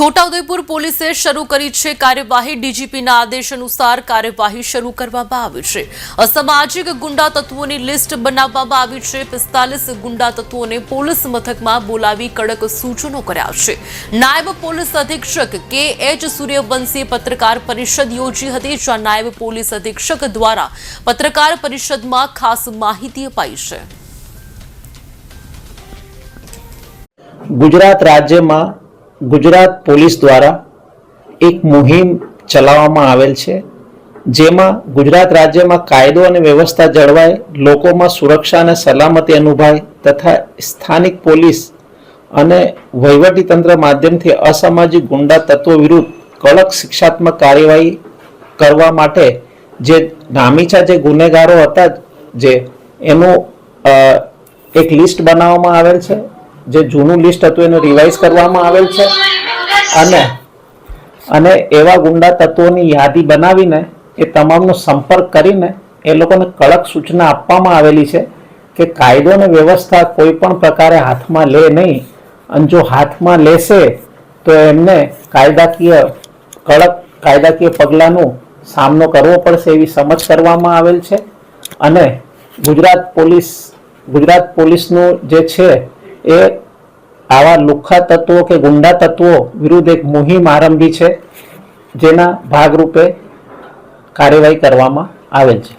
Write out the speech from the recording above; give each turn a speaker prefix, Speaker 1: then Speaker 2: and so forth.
Speaker 1: છોટાઉદેપુર પોલીસે શરૂ કરી છે કાર્યવાહી. ડીજીપીના આદેશ અનુસાર કાર્યવાહી શરૂ કરવામાં આવી છે. અસામાજિક ગુંડા તત્વોની લિસ્ટ બનાવવામાં આવી છે. પિસ્તાલીસ ગુંડા તત્વોને પોલીસ મથકમાં બોલાવી કડક સૂચનો કર્યા છે. નાયબ પોલીસ અધિક્ષક કે એચ સૂર્યવંશીએ પત્રકાર પરિષદ યોજી હતી, જ્યાં નાયબ પોલીસ અધિક્ષક દ્વારા પત્રકાર પરિષદમાં ખાસ માહિતી અપાઈ છે.
Speaker 2: ગુજરાત રાજ્યમાં ગુજરાત પોલીસ દ્વારા એક મુહિમ ચલાવવામાં આવેલ છે, જેમાં ગુજરાત રાજ્યમાં કાયદો અને વ્યવસ્થા જળવાય, લોકોમાં સુરક્ષા અને સલામતી અનુભવાય તથા સ્થાનિક પોલીસ અને વહીવટીતંત્ર માધ્યમથી અસામાજિક ગુંડા તત્વો વિરુદ્ધ કડક શિક્ષાત્મક કાર્યવાહી કરવા માટે જે નામીચા જે ગુનેગારો હતા, જે એનું એક લિસ્ટ બનાવવામાં આવેલ છે. જે જૂનું લિસ્ટ હતું એનું રિવાઇઝ કરવામાં આવેલ છે. અને અને એવા ગુંડા તત્વોની યાદી બનાવીને એ તમામનો સંપર્ક કરીને એ લોકોને કડક સૂચના આપવામાં આવેલી છે કે કાયદો અને વ્યવસ્થા કોઈ પણ પ્રકારે હાથમાં લે નહીં. અને જો હાથમાં લેશે તો એમને કાયદાકીય કડક કાયદાકીય પગલાંનો સામનો કરવો પડશે એવી સમજ કરવામાં આવેલ છે. અને ગુજરાત પોલીસ ગુજરાત પોલીસનું જે છે એ આવા લુખ્ખા તત્વો કે ગુંડા તત્વો વિરુદ્ધ એક મુહિમ આરંભી છે, જેના ભાગરૂપે કાર્યવાહી કરવામાં આવેલ છે.